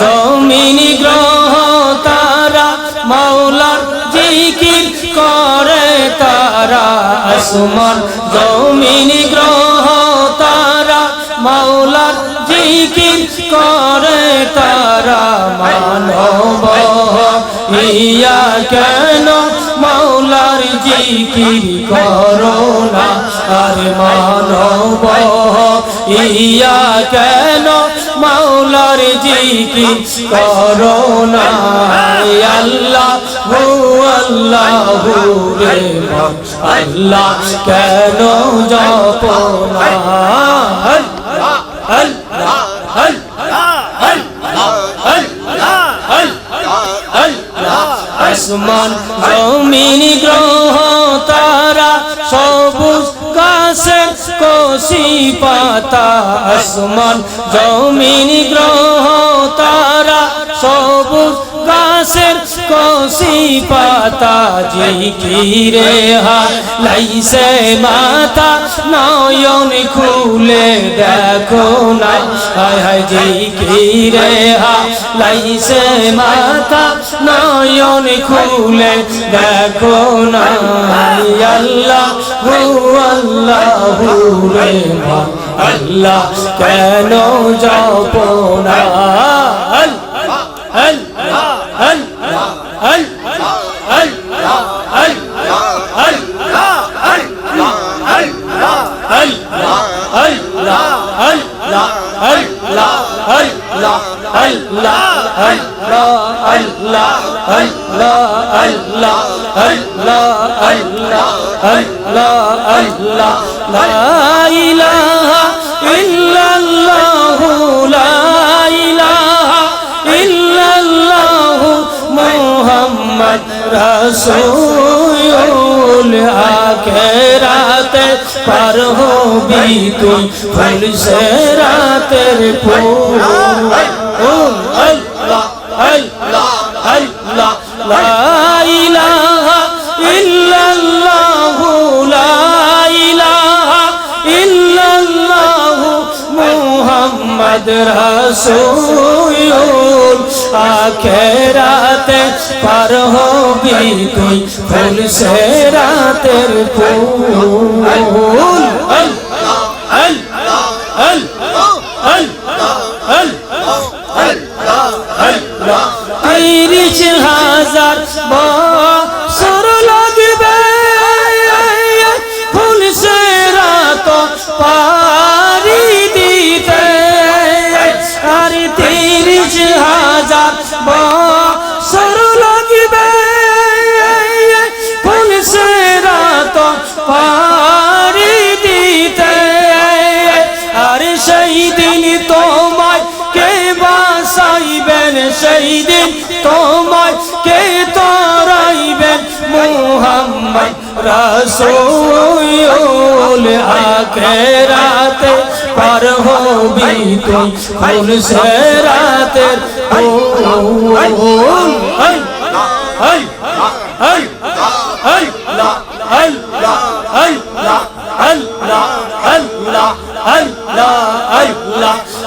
জমিন, গ্রহ, তারা মাওলার জিকির করে তারা, আসমান, জমিন, গ্রহ, তারা মাওলার জিকির করে তারা মানব ইয়া কেন মাওলার জিকির করো না আর মানব ইয়া কেন মাওলার জিকির করো না আল্লাহ হু আল্লাহ হু রে মন আল্লাহ কেন জপ না আল্লাহ আল্লাহ আসমান জমিন গ্রহ তারা বাসের কোশি পাতা আসমান জমিন গ্রহতা सी पता जी की रे लाई से माता नयन खुले देखो ना हाय जी की रे लाई से माता নয়ন খুলে দেখো না। আল্লাহ, হু আল্লাহ হু রে আল্লাহ কেন যাব না আল আল আল আল لا إله إلا الله রসুল আখেরাতে পার হবি তুই, ফুল সে রাতের ফুল। আল্লাহ আল্লাহ আল্লাহ লা ইলাহা ইল্লাল্লাহু, লা ইলাহা ইল্লাল্লাহু, মুহাম্মদ রাসূল, আখেরাতে পার হবি পাবি তুই ফুল সে রাতের ফুল। তিরিশ হাজার রসুল আখেরাতে পার হবি তুই ফুল সেরাতের ফুল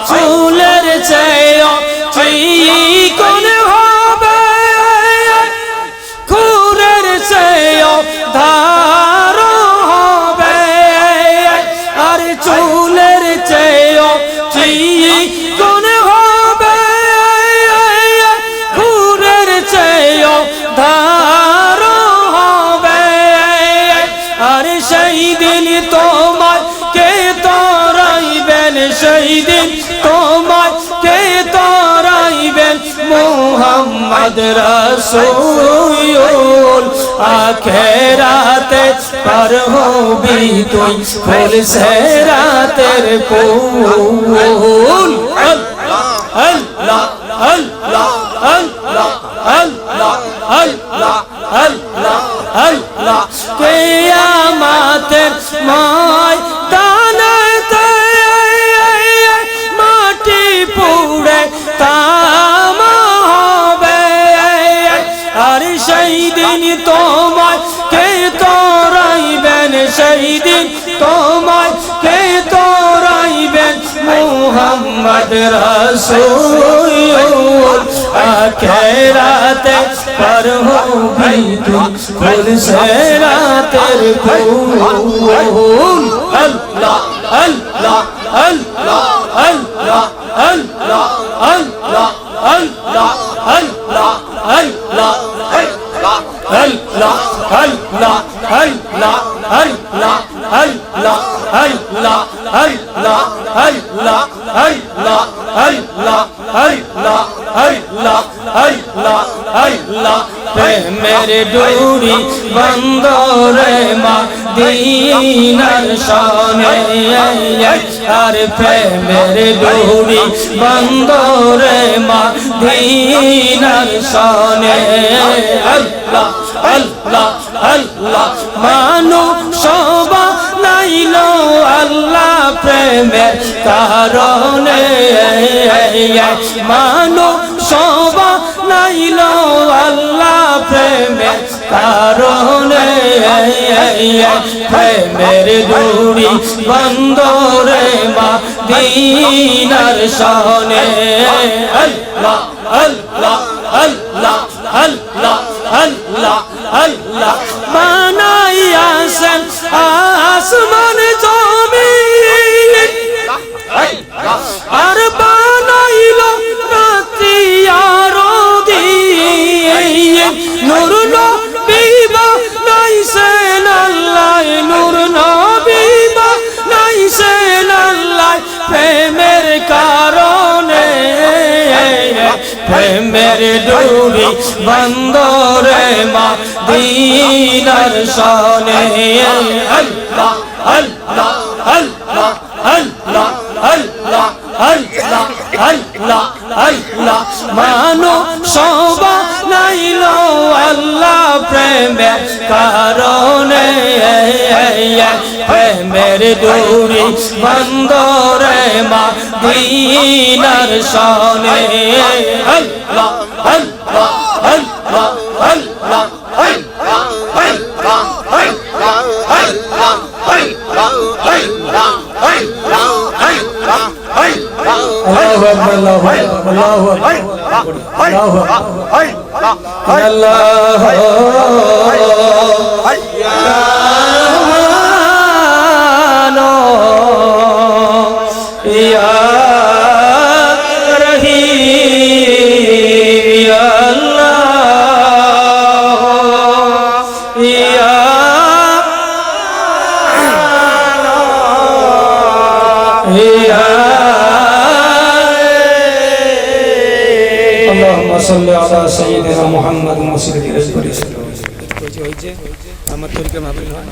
চুলের চেয়ে কোন হবে খুরের চেয়ে ধা তোমার কে তরাইবেন সেই দিন তোমার কে তরাইবেন মোহাম্মদ রসুল আখেরাতে পার হবি তুই ফুল সে রাতের ফুল আল্লাহ আল্লাহ আল্লাহ আল্লাহ আল্লাহ আল্লাহ আল্লাহ আল্লাহ কিয়ামতের ময়দানেতে মাটি পুড়ে তাম হবে আর সেই দিন তোমার কে তোরাইবেন, সেই দিন তোমার কে তোরাইবেন, মোহাম্মদ রসুল। আখেরাতে پر ہوگی تم پل سے راتر کو اللہ اللہ اللہ اللہ اللہ اللہ اللہ اللہ اللہ اللہ هلا هلا هلا هلا هلا هلا هلا هلا هلا هلا هلا هلا هلا هلا প্রেমের ডুরি বন্ধ রে মা দিনার সনে আর প্রেমের ডুরি বন্ধ রে মা দিনার সনে আল্লাহ আল্লাহ আল্লাহ, মানু সবা নাইল আল্লাহ প্রেমের কারণে মানু সবা নাইল আল্লাহ প্রেমের কারণে প্রেমের দূরি বন্দরে মা দিনার সনে আল্লাহ আল্লাহ আল্লাহ هلا هلا هلا هلا ما نايا سن. آه. প্রেমের ডুরি বন্দরে মা দিনার সনে আল্লাহ আল্লাহ আল্লাহ আল্লাহ আল্লাহ আল্লাহ আল্লাহ আল্লাহ মানো সবা নাইল আল্লাহ প্রেমের কারণে প্রেমের দূরি বন্দরে মা দিনার সনে আল্লাহ আল্লাহ আল্লাহ আল্লাহ আল্লাহু Yeah. মাওলানা সৈয়দনা মুহাম্মদ মুসলিম করেছিল। আমার তরিকা ভাবেন হয়।